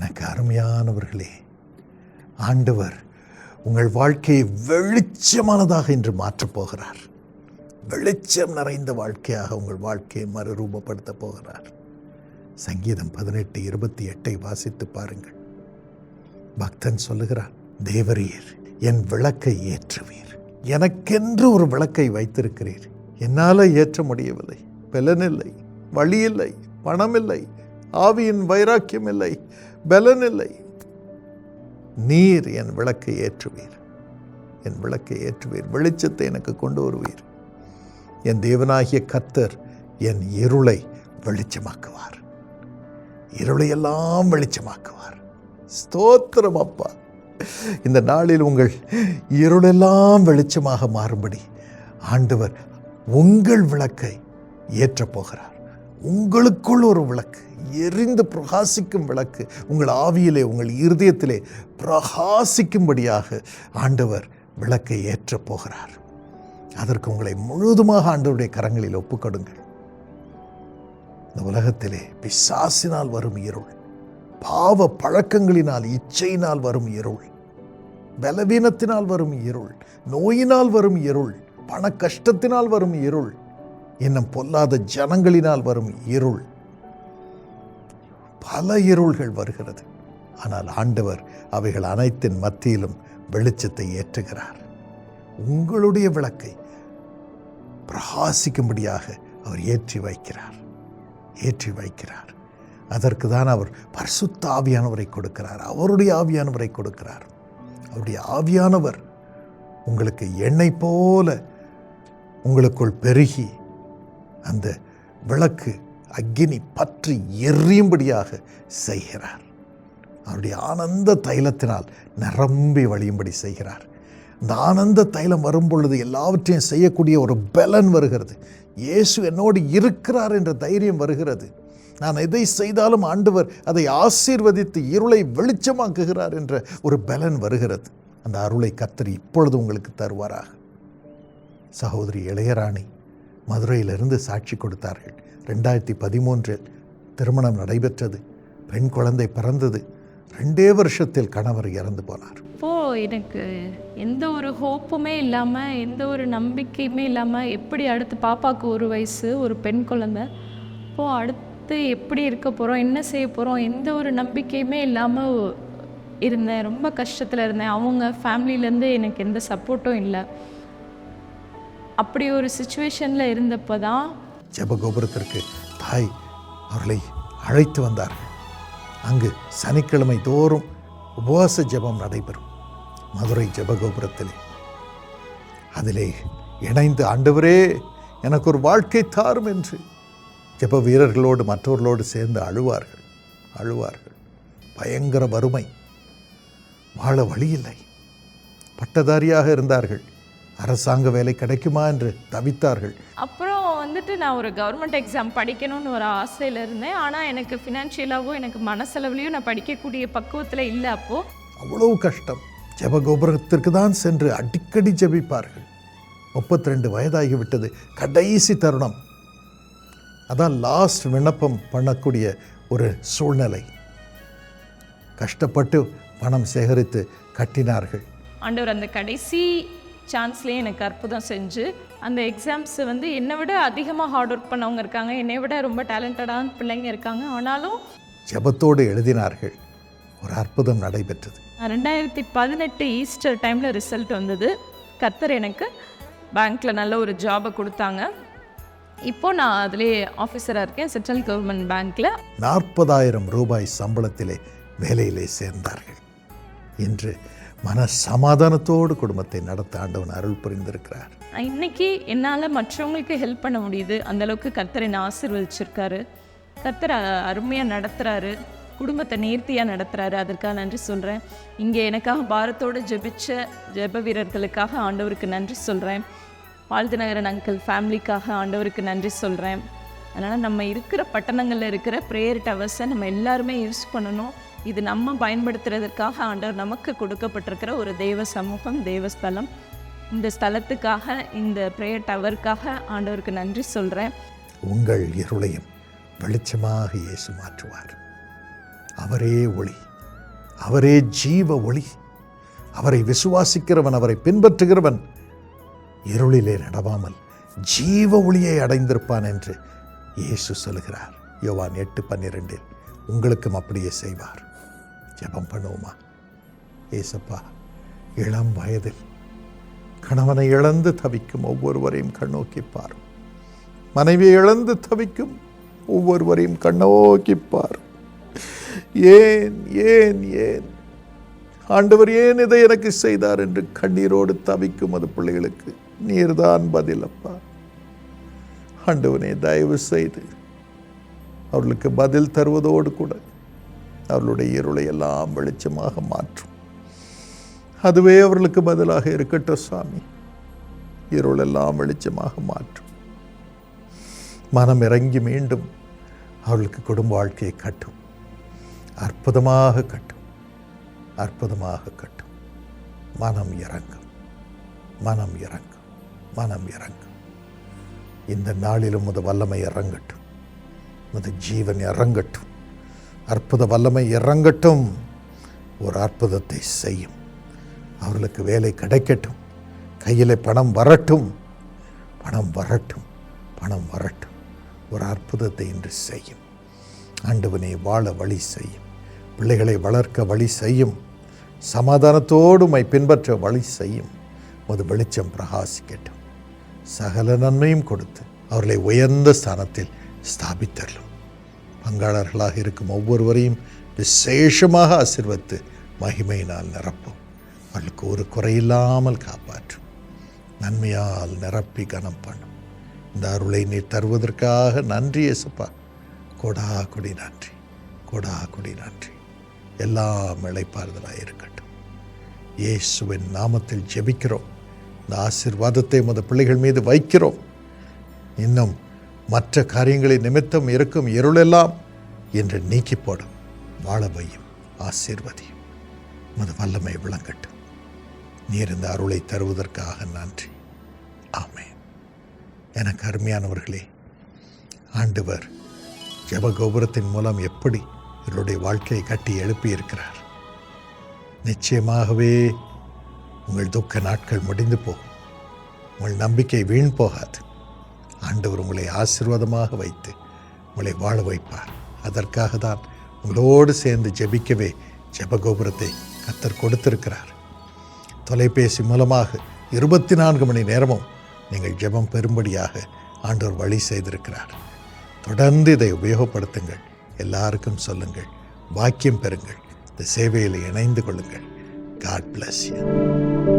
எனக்கு அருமையானவர்களே ஆண்டவர் உங்கள் வாழ்க்கையை வெளிச்சமானதாக இன்று மாற்றப் போகிறார். வெளிச்சம் நிறைந்த வாழ்க்கையாக உங்கள் வாழ்க்கையை மறுரூபப்படுத்தப் போகிறார். சங்கீதம் பதினெட்டு இருபத்தி எட்டை வாசித்து பாருங்கள். பக்தன் சொல்லுகிறார் தேவரீர் என் விளக்கை ஏற்றுவீர். எனக்கென்று ஒரு விளக்கை வைத்திருக்கிறீர். என்னால் ஏற்ற முடியவில்லை. பலனில்லை. வழியில்லை. பணமில்லை. ஆவியின் வைராக்கியம் இல்லை பலனில்லை. நீர் என் விளக்கை ஏற்றுவீர். என் விளக்கை ஏற்றுவீர். வெளிச்சத்தை எனக்கு கொண்டு வருவீர். என் தேவனாகிய கர்த்தர் என் இருளை வெளிச்சமாக்குவார். இருளையெல்லாம் வெளிச்சமாக்குவார். ஸ்தோத்திரம் அப்பா. இந்த நாளில் உங்கள் இருளெல்லாம் வெளிச்சமாக மாறும்படி ஆண்டவர் உங்கள் விளக்கை ஏற்றப் போகிறார். உங்களுக்குள் ஒரு விளக்கு எரிந்து பிரகாசிக்கும் விளக்கு உங்கள் ஆவியிலே உங்கள் இருதயத்திலே பிரகாசிக்கும்படியாக ஆண்டவர் விளக்கை ஏற்றப் போகிறார். அதற்கு உங்களை முழுதுமாக ஆண்டவருடைய கரங்களில் ஒப்புக்கொடுங்கள். இந்த உலகத்திலே பிசாசினால் வரும் இருள் பாவ பழக்கங்களினால் இச்சையினால் வரும் இருள் பலவீனத்தினால் வரும் இருள் நோயினால் வரும் இருள் பண கஷ்டத்தினால் வரும் இருள் இன்னும் பொல்லாத ஜனங்களினால் வரும் இருள். பல இருள்கள் வருகிறது. ஆனால் ஆண்டவர் அவைகள் அனைத்தின் மத்தியிலும் வெளிச்சத்தை ஏற்றுகிறார். உங்களுடைய விளக்கை பிரகாசிக்கும்படியாக அவர் ஏற்றி வைக்கிறார். ஏற்றி வைக்கிறார். அதற்கு தான் அவர் பரிசுத்த ஆவியானவரை கொடுக்கிறார். அவருடைய ஆவியானவரை கொடுக்கிறார். அவருடைய ஆவியானவர் உங்களுக்கு எண்ணெய் போல உங்களுக்குள் பெருகி அந்த விளக்கு அக்னி பற்றி எரியும்படியாக செய்கிறார். அவருடைய ஆனந்த தைலத்தினால் நிரம்பி வழியும்படி செய்கிறார். இந்த ஆனந்த தைலம் வரும் பொழுது எல்லாவற்றையும் செய்யக்கூடிய ஒரு பலன் வருகிறது. இயேசு என்னோடு இருக்கிறார் என்ற தைரியம் வருகிறது. நான் எதை செய்தாலும் ஆண்டவர் அதை ஆசீர்வதித்து இருளை வெளிச்சமாக்குகிறார் என்ற ஒரு பலன் வருகிறது. அந்த அருளை கத்தரி இப்பொழுது உங்களுக்கு தருவாராக. சகோதரி இளையராணி மதுரையிலிருந்து சாட்சி கொடுத்தார்கள். ரெண்டாயிரத்தி பதிமூன்றில் திருமணம் நடைபெற்றது. பெண் குழந்தை பிறந்தது. ரெண்டே வருஷத்தில் கணவர் இறந்து போனார். இப்போது எனக்கு எந்த ஒரு ஹோப்புமே இல்லாமல் எந்த ஒரு நம்பிக்கையுமே இல்லாமல் எப்படி அடுத்து பாப்பாவுக்கு ஒரு வயசு ஒரு பெண் குழந்தை இப்போது அடுத்து எப்படி இருக்க போகிறோம் என்ன செய்ய போகிறோம் எந்த ஒரு நம்பிக்கையுமே இல்லாமல் இருந்தேன். ரொம்ப கஷ்டத்தில் இருந்தேன். அவங்க ஃபேமிலியிலேருந்து எனக்கு எந்த சப்போர்ட்டும் இல்லை. அப்படி ஒரு சுச்சுவேஷனில் இருந்தப்போ தான் ஜெபகோபுரத்திற்கு தாய் அவர்களை அழைத்து வந்தார்கள் அங்கு சனிக்கிழமை தோறும் உபவாச ஜெபம் நடைபெறும். மதுரை ஜெபகோபுரத்திலே. அதிலே இணைந்து ஆண்டவரே எனக்கு ஒரு வாழ்க்கை தாரும் என்று ஜெப வீரர்களோடு மற்றவர்களோடு சேர்ந்து அழுவார்கள் அழுவார்கள். பயங்கர வறுமை. வாழ வழியில்லை. பட்டதாரியாக இருந்தார்கள். அரசாங்க வேலை கிடைக்குமா என்று தவித்தார்கள். அப்புறம் வந்துட்டு நான் ஒரு கவர்மெண்ட் எக்ஸாம் படிக்கணும்னு ஒரு ஆசையில் இருந்தேன். ஆனால் எனக்கு ஃபினான்ஷியலாகவும் எனக்கு மனசளவுலையும் நான் படிக்கக்கூடிய பக்குவத்தில் இல்லை அப்போது அவ்வளவு கஷ்டம். ஜெபகோபுரத்திற்கு தான் சென்று அடிக்கடி ஜெபிப்பார்கள். முப்பத்தி ரெண்டு வயதாகிவிட்டது. கடைசி தருணம். அதான் லாஸ்ட் விண்ணப்பம் பண்ணக்கூடிய ஒரு சூழ்நிலை. கஷ்டப்பட்டு பணம் சேகரித்து கட்டினார்கள். ஆண்டவர் அந்த கடைசி சான்ஸ்லேயே எனக்கு அற்புதம் செஞ்சு அந்த எக்ஸாம்ஸ் வந்து என்னை விட அதிகமாக ஹார்ட் ஒர்க் பண்ணவங்க இருக்காங்க. என்னை விட ரொம்ப டேலண்டடான பிள்ளைங்க இருக்காங்க. ஆனாலும் ஜெபத்தோடு எழுதினார்கள். ஒரு அற்புதம் நடைபெற்றது. ரெண்டாயிரத்தி பதினெட்டு ஈஸ்டர் டைமில் ரிசல்ட் வந்தது. கர்த்தர் எனக்கு பேங்க்கில் நல்ல ஒரு ஜாபை கொடுத்தாங்க. இப்போ நான் அதிலே ஆஃபீஸராக இருக்கேன் சென்ட்ரல் கவர்மெண்ட் பேங்க்கில் நாற்பதாயிரம் ரூபாய் சம்பளத்திலே வேலையிலே சேர்ந்தார்கள். இன்று மன சமாதானத்தோடு குடும்பத்தை நடத்த ஆண்டவன் அருள் புரிந்திருக்கிறார். இன்னைக்கு என்னால் மற்றவங்களுக்கு ஹெல்ப் பண்ண முடியுது. அந்த அளவுக்கு கர்த்தர் என்னை ஆசீர்வதிச்சிருக்காரு. கர்த்தர் அருமையாக நடத்துறாரு. குடும்பத்தை நேர்த்தியாக நடத்துறாரு. அதற்காக நன்றி சொல்கிறேன் இங்கே எனக்காக பாரத்தோடு ஜெபிச்ச ஜெப வீரர்களுக்காக ஆண்டவருக்கு நன்றி சொல்கிறேன் வாழ்த்து நகரன் அங்கிள் ஃபேமிலிக்காக ஆண்டவருக்கு நன்றி சொல்கிறேன் அதனால் நம்ம இருக்கிற பட்டணங்களில் இருக்கிற ப்ரேயர் டவர்ஸை நம்ம எல்லாருமே யூஸ் பண்ணணும். இது நம்ம பயன்படுத்துறதற்காக ஆண்டவர் நமக்கு கொடுக்கப்பட்டிருக்கிற ஒரு தெய்வ சமூகம் தெய்வ ஸ்தலம். இந்த ஸ்தலத்துக்காக இந்த ப்ரேயர் டவருக்காக ஆண்டவருக்கு நன்றி சொல்கிறேன் உங்கள் இருளையும் வெளிச்சமாக இயேசு மாற்றுவார். அவரே ஒளி அவரே ஜீவ ஒளி. அவரை விசுவாசிக்கிறவன் அவரை பின்பற்றுகிறவன் இருளிலே நடவாமல் ஜீவ ஒளியை அடைந்திருப்பான் என்று இயேசு சொல்கிறார் யோவான் எட்டு பன்னிரெண்டில் உங்களுக்கும் அப்படியே செய்வார். ஜெபம் பண்ணுவோமா? ஏசப்பா இளம் வயதில் கணவனை இழந்து தவிக்கும் ஒவ்வொருவரையும் கண்ணோக்கி பாரும். மனைவியை இழந்து தவிக்கும் ஒவ்வொருவரையும் கண்ணோக்கி பாரும். ஏன் ஏன் ஏன்? ஆண்டவர் ஏன் இதை எனக்கு செய்தார் என்று கண்ணீரோடு தவிக்கும் அது பிள்ளைகளுக்கு நீர்தான் பதில் அப்பா ஆண்டவனே தயவு செய்து அவர்களுக்கு பதில் தருவதோடு கூட அவர்களுடைய இருளை எல்லாம் வெளிச்சமாக மாற்றும். அதுவே அவர்களுக்கு பதிலாக இருக்கட்டும் சாமி. இருள் எல்லாம் வெளிச்சமாக மாற்றும். மனம் இறங்கி மீண்டும் அவர்களுக்கு குடும்ப வாழ்க்கையை கட்டும். அற்புதமாக கட்டும். அற்புதமாக கட்டும். மனம் இறங்கும். மனம் இறங்கும். மனம் இறங்கும். இந்த நாளிலும் முத வல்லமை இறங்கட்டும். முது ஜீவன் இறங்கட்டும். அற்புத வல்லமை இறங்கட்டும். ஒரு அற்புதத்தை செய்யும். அவர்களுக்கு வேலை கிடைக்கட்டும். கையில் பணம் வரட்டும். பணம் வரட்டும். பணம் வரட்டும். ஒரு அற்புதத்தை இன்று செய்யும். ஆண்டவனை வாழ வழி செய்யும். பிள்ளைகளை வளர்க்க வழி செய்யும். சமாதானத்தோடு மை பின்பற்ற வழி செய்யும். ஒரு வெளிச்சம் பிரகாசிக்கட்டும். சகல நன்மையும் கொடுத்து அவர்களை உயர்ந்த ஸ்தானத்தில் ஸ்தாபித்தரலும் பங்காளர்களாக இருக்கும் ஒவ்வொருவரையும் விசேஷமாக ஆசிர்வத்து மகிமையினால் நிரப்பும். அவர்களுக்கு ஒரு குறையில்லாமல் காப்பாற்றும். நன்மையால் நிரப்பி கனம் பண்ணும். இந்த அருளை நீர் தருவதற்காக நன்றி இயேசுப்பா. கொடா கொடி நன்றி. கொடா கொடி நன்றி. எல்லாம் இழைப்பாறுதலாக இருக்கட்டும். இயேசுவின் நாமத்தில் ஜெபிக்கிறோம். இந்த ஆசிர்வாதத்தை மத பிள்ளைகள் மீது வைக்கிறோம். இன்னும் மற்ற காரியங்களை நிமித்தம் இருக்கும் இருளெல்லாம் என்று நீக்கி போடும் வாழவையும் ஆசீர்வதியும் மது வல்லமை விளங்கட்டும். நீர் இந்த அருளை தருவதற்காக நன்றி. ஆமே எனக்கு அருமையானவர்களே ஆண்டவர் ஜெபகோபுரத்தின் மூலம் எப்படி இவருடைய வாழ்க்கையை கட்டி எழுப்பியிருக்கிறார். நிச்சயமாகவே உங்கள் துக்க நாட்கள் முடிந்து போகும். உங்கள் நம்பிக்கை வீண் போகாது. ஆண்டவர் உங்களை ஆசீர்வாதமாக வைத்து உங்களை வாழ வைப்பார். அதற்காக தான் உங்களோடு சேர்ந்து ஜெபிக்கவே ஜெபகோபுரத்தை கத்தர் கொடுத்திருக்கிறார். தொலைபேசி மூலமாக இருபத்தி நான்கு மணி நேரமும் நீங்கள் ஜெபம் பெறும்படியாக ஆண்டவர் வழி செய்திருக்கிறார். தொடர்ந்து இதை உபயோகப்படுத்துங்கள். எல்லாருக்கும் சொல்லுங்கள். வாக்கியம் பெறுங்கள். இந்த சேவையில் இணைந்து கொள்ளுங்கள். God bless you